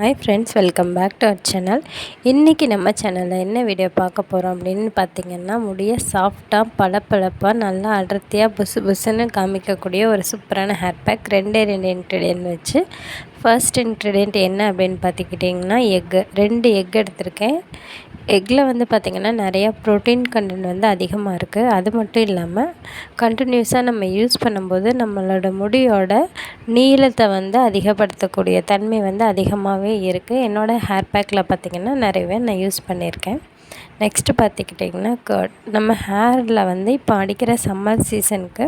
Hi friends welcome back to our channel இன்றைக்கி நம்ம சேனலில் என்ன வீடியோ பார்க்க போகிறோம் அப்படின்னு பார்த்தீங்கன்னா முடிய சாஃப்டாக பளபளப்பாக நல்லா அடர்த்தியாக புசு புசுன்னு காமிக்கக்கூடிய ஒரு சூப்பரான ஹேர் பேக் ரெண்டே ரெண்டு இன்க்ரீடியன்ட் வச்சு ஃபர்ஸ்ட் இன்க்ரீடியன்ட் என்ன அப்படின்னு பார்த்துக்கிட்டிங்கன்னா எக்கு ரெண்டு எக் எடுத்திருக்கேன். எக்கில் வந்து பார்த்திங்கன்னா நிறையா ப்ரோட்டீன் கண்டென்ட் வந்து அதிகமாக இருக்குது அது மட்டும் இல்லாமல் கண்டினியூஸாக நம்ம யூஸ் பண்ணும்போது நம்மளோட முடியோட நீளத்தை வந்து அதிகப்படுத்தக்கூடிய தன்மை வந்து அதிகமாகவே இருக்குது என்னோடய ஹேர் பேக்கில் பார்த்திங்கன்னா நிறையவே நான் யூஸ் பண்ணியிருக்கேன் நெக்ஸ்ட்டு பார்த்துக்கிட்டிங்கன்னா கர்ட் நம்ம ஹேரில் வந்து இப்போ அடிக்கிற சம்மர் சீசனுக்கு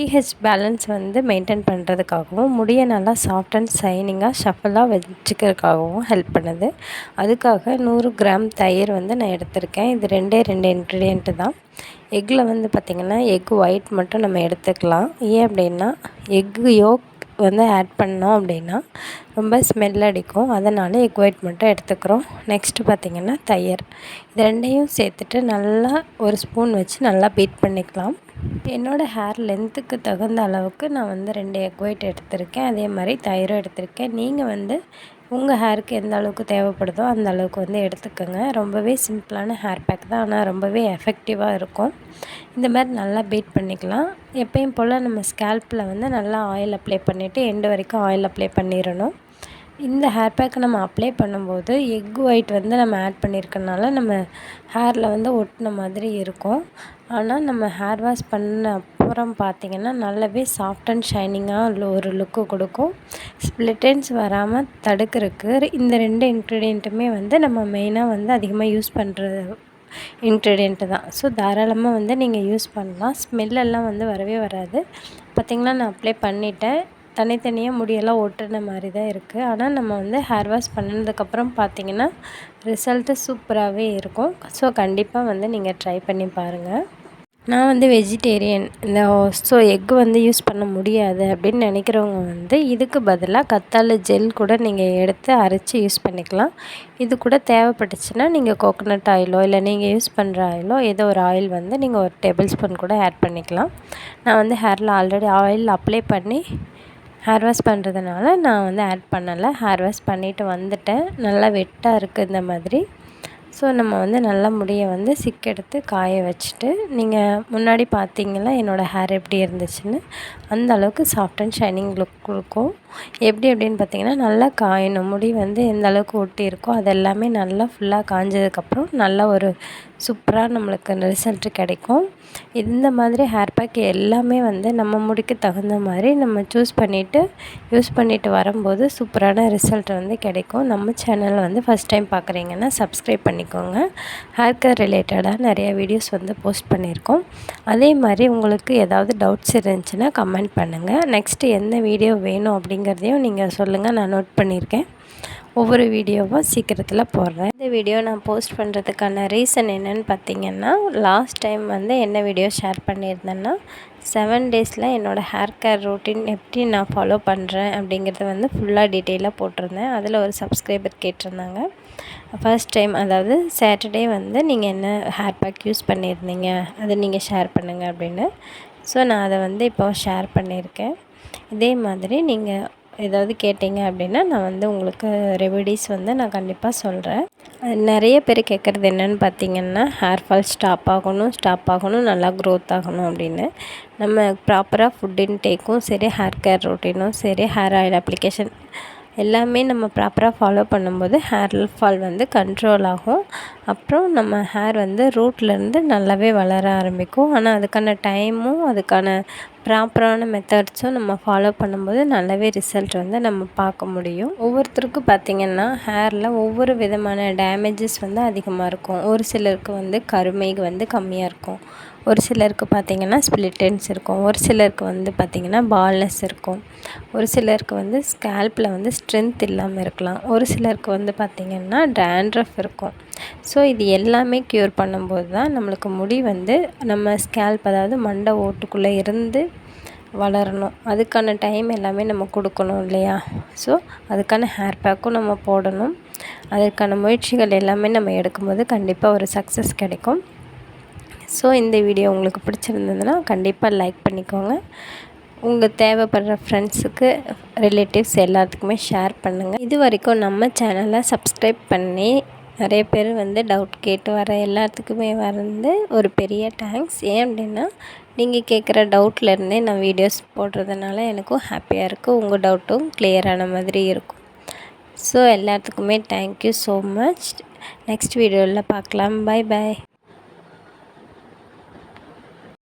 பிஹெச் பேலன்ஸ் வந்து மெயின்டைன் பண்ணுறதுக்காகவும் முடியை நல்லா சாஃப்ட் அண்ட் ஷைனிங்காக ஷஃபலாக வச்சுக்கிறதுக்காகவும் ஹெல்ப் பண்ணுது. அதுக்காக நூறு கிராம் தயிர் வந்து நான் எடுத்திருக்கேன். இது ரெண்டே ரெண்டு இன்க்ரீடியண்ட்டு தான். எக்கில் வந்து பார்த்திங்கன்னா எக் ஒயிட் மட்டும் நம்ம எடுத்துக்கலாம். ஏன் அப்படின்னா எக்கு யோக் வந்து ஆட் பண்ணோம் அப்படின்னா ரொம்ப ஸ்மெல் அடிக்கும். அதனால் எக் ஒயிட் மட்டும் எடுத்துக்கிறோம். நெக்ஸ்ட்டு பார்த்திங்கன்னா தயிர். இது ரெண்டையும் சேர்த்துட்டு நல்லா ஒரு ஸ்பூன் வச்சு நல்லா பீட் பண்ணிக்கலாம். என்னோடய ஹேர் லென்த்துக்கு தகுந்த அளவுக்கு நான் வந்து ரெண்டு எக் ஒயிட் எடுத்திருக்கேன். அதே மாதிரி தயிரும் எடுத்திருக்கேன். நீங்கள் வந்து உங்கள் ஹேருக்கு எந்த அளவுக்கு தேவைப்படுதோ அந்த அளவுக்கு வந்து எடுத்துக்கோங்க. ரொம்பவே சிம்பிளான ஹேர் பேக் தான். ஆனால் ரொம்பவே எஃபெக்டிவாக இருக்கும். இந்த மாதிரி நல்லா பீட் பண்ணிக்கலாம். எப்பயும் போல் நம்ம ஸ்கேல்ப்பில் வந்து நல்லா ஆயில் அப்ளை பண்ணிவிட்டு எண்டு வரைக்கும் ஆயில் அப்ளை பண்ணிடணும். இந்த ஹேர் பேக்கை நம்ம அப்ளை பண்ணும்போது எக் ஒயிட் வந்து நம்ம ஆட் பண்ணியிருக்கனால நம்ம ஹேரில் வந்து ஒட்டின மாதிரி இருக்கும். ஆனால் நம்ம ஹேர் வாஷ் பண்ண அப்புறம் பார்த்திங்கன்னா நல்லாவே சாஃப்ட் அண்ட் ஷைனிங்காக ஒரு லுக்கு கொடுக்கும். ஸ்ப்ளிட்டன்ஸ் வராமல் தடுக்கிறதுக்கு இந்த ரெண்டு இன்க்ரீடியண்ட்டுமே வந்து நம்ம மெயினாக வந்து அதிகமாக யூஸ் பண்ணுறது இன்க்ரீடியண்ட்டு தான். ஸோ தாராளமாக வந்து நீங்கள் யூஸ் பண்ணலாம். ஸ்மெல்லெல்லாம் வந்து வரவே வராது. பார்த்திங்கன்னா நான் அப்ளை பண்ணிவிட்டேன் தனித்தனியாக முடியெல்லாம் ஒட்டுன மாதிரி தான் இருக்குது ஆனால் நம்ம வந்து ஹேர் வாஷ் பண்ணதுக்கப்புறம் பார்த்தீங்கன்னா ரிசல்ட்டு சூப்பராகவே இருக்கும். ஸோ கண்டிப்பாக வந்து நீங்கள் ட்ரை பண்ணி பாருங்கள் நான் வந்து வெஜிடேரியன் இந்த ஸோ எக்கு வந்து யூஸ் பண்ண முடியாது அப்படின்னு நினைக்கிறவங்க வந்து இதுக்கு பதிலாக கத்தாழை ஜெல் கூட நீங்கள் எடுத்து அரைச்சி யூஸ் பண்ணிக்கலாம். இது கூட தேவைப்பட்டுச்சுன்னா நீங்கள் கோகோனட் ஆயிலோ இல்லை நீங்கள் யூஸ் பண்ணுற ஆயிலோ ஏதோ ஒரு ஆயில் வந்து நீங்கள் ஒரு டேபிள் ஸ்பூன் கூட ஆட் பண்ணிக்கலாம். நான் வந்து ஹேரில் ஆல்ரெடி ஆயில் அப்ளை பண்ணி ஹேர் வாஷ் பண்ணுறதுனால நான் வந்து ஆட் பண்ணலை. ஹேர் வாஷ் பண்ணிவிட்டு வந்துட்டேன். நல்லா வெட்டாக இருக்குது இந்த மாதிரி. ஸோ நம்ம வந்து நல்லா முடியை வந்து சிக்கெடுத்து காய வச்சுட்டு நீங்கள் முன்னாடி பார்த்தீங்களா என்னோடய ஹேர் எப்படி இருந்துச்சுன்னு? அந்த அளவுக்கு சாஃப்ட் அண்ட் ஷைனிங் லுக் கொடுக்கும் எப்படி அப்படின்னு பார்த்தீங்கன்னா நல்லா காயணும். முடி வந்து எந்த அளவுக்கு ஒட்டி இருக்கோ அது எல்லாமே நல்லா ஃபுல்லாக காஞ்சதுக்கப்புறம் நல்லா ஒரு சூப்பராக நம்மளுக்கு ரிசல்ட்டு கிடைக்கும். இந்த மாதிரி ஹேர் பேக் எல்லாமே வந்து நம்ம முடிக்கு தகுந்த மாதிரி நம்ம சூஸ் பண்ணிவிட்டு யூஸ் பண்ணிவிட்டு வரும்போது சூப்பரான ரிசல்ட் வந்து கிடைக்கும். நம்ம சேனலில் வந்து ஃபஸ்ட் டைம் பார்க்குறீங்கன்னா சப்ஸ்கிரைப் பண்ணிக்கோங்க. ஹேர் கேர் ரிலேட்டடாக நிறையா வீடியோஸ் வந்து போஸ்ட் பண்ணியிருக்கோம் அதே மாதிரி உங்களுக்கு ஏதாவது டவுட்ஸ் இருந்துச்சுன்னா கமெண்ட் பண்ணுங்கள் நெக்ஸ்ட்டு எந்த வீடியோ வேணும் அப்படிங்கிறதையும் நீங்கள் சொல்லுங்கள் நான் நோட் பண்ணியிருக்கேன் ஒவ்வொரு வீடியோவும் சீக்கிரத்தில் போடுறேன். இந்த வீடியோ நான் போஸ்ட் பண்ணுறதுக்கான ரீசன் என்னென்னு பார்த்தீங்கன்னா லாஸ்ட் டைம் வந்து என்ன வீடியோ ஷேர் பண்ணியிருந்தேன்னா செவன் டேஸில் என்னோடய ஹேர் கேர் ரூட்டீன் எப்படி நான் ஃபாலோ பண்ணுறேன் அப்படிங்கிறத வந்து ஃபுல்லாக டீட்டெயிலாக போட்டிருந்தேன். அதில் ஒரு சப்ஸ்கிரைபர் கேட்டிருந்தாங்க. ஃபர்ஸ்ட் டைம் அதாவது சாட்டர்டே வந்து நீங்கள் என்ன ஹேர் பேக் யூஸ் பண்ணியிருந்தீங்க அதை நீங்கள் ஷேர் பண்ணுங்கள் அப்படின்னு. ஸோ நான் அதை வந்து இப்போ ஷேர் பண்ணியிருக்கேன். இதே மாதிரி நீங்கள் ஏதாவது கேட்டிங்க அப்படின்னா நான் வந்து உங்களுக்கு ரெமிடிஸ் வந்து நான் கண்டிப்பாக சொல்கிறேன் நிறைய பேர் கேட்குறது என்னென்னு பார்த்தீங்கன்னா ஹேர் ஃபால் ஸ்டாப் ஆகணும் ஸ்டாப் ஆகணும் நல்லா க்ரோத் ஆகணும் அப்படின்னு. நம்ம ப்ராப்பராக ஃபுட் இன்டேக்கும் சரி ஹேர் கேர் ரொட்டீனும் சரி ஹேர் ஆயில் அப்ளிகேஷன் எல்லாமே நம்ம ப்ராப்பராக ஃபாலோ பண்ணும்போது ஹேர் ஃபால் வந்து கண்ட்ரோல் ஆகும். அப்புறம் நம்ம ஹேர் வந்து ரூட்லேருந்து நல்லாவே வளர ஆரம்பிக்கும். ஆனால் அதுக்கான டைமும் அதுக்கான ப்ராப்பரான மெத்தட்ஸும் நம்ம ஃபாலோ பண்ணும்போது நல்லாவே ரிசல்ட் வந்து நம்ம பார்க்க முடியும். ஒவ்வொருத்தருக்கும் பார்த்திங்கன்னா ஹேரில் ஒவ்வொரு விதமான டேமேஜஸ் வந்து அதிகமாக இருக்கும். ஒரு சிலருக்கு வந்து கருமை வந்து கம்மியாக இருக்கும். ஒரு சிலருக்கு பார்த்திங்கன்னா ஸ்ப்ளிட்டன்ஸ் இருக்கும். ஒரு சிலருக்கு வந்து பார்த்திங்கன்னா பால்னஸ் இருக்கும். ஒரு சிலருக்கு வந்து ஸ்கேல்பில் வந்து ஸ்ட்ரென்த் இல்லாமல் இருக்கலாம். ஒரு சிலருக்கு வந்து பார்த்திங்கன்னா டேண்ட்ரஃப் இருக்கும். ஸோ இது எல்லாமே க்யூர் பண்ணும்போது தான் நம்மளுக்கு முடி வந்து நம்ம ஸ்கேல்ப் அதாவது மண்டை ஓட்டுக்குள்ளே இருந்து வளரணும். அதுக்கான டைம் எல்லாமே நம்ம கொடுக்கணும் இல்லையா? ஸோ அதுக்கான ஹேர் பேக்கும் நம்ம போடணும். அதற்கான முயற்சிகள் எல்லாமே நம்ம எடுக்கும்போது கண்டிப்பாக ஒரு சக்ஸஸ் கிடைக்கும். ஸோ இந்த வீடியோ உங்களுக்கு பிடிச்சிருந்ததுன்னா கண்டிப்பாக லைக் பண்ணிக்கோங்க. உங்கள் தேவைப்படுற ஃப்ரெண்ட்ஸுக்கு ரிலேட்டிவ்ஸ் எல்லாத்துக்குமே ஷேர் பண்ணுங்கள் இது வரைக்கும் நம்ம சேனலை சப்ஸ்கிரைப் பண்ணி நிறைய பேர் வந்து டவுட் கேட்டு வர எல்லாத்துக்குமே வந்து ஒரு பெரிய தேங்க்ஸ் ஏன் அப்படின்னா நீங்கள் கேட்குற டவுட்லேருந்தே நான் வீடியோஸ் போடுறதுனால எனக்கும் ஹாப்பியாக இருக்குது உங்கள் டவுட்டும் கிளியரான மாதிரி இருக்கும். ஸோ எல்லாத்துக்குமே தேங்க்யூ ஸோ மச் நெக்ஸ்ட் வீடியோவில் பார்க்கலாம். பாய் பாய்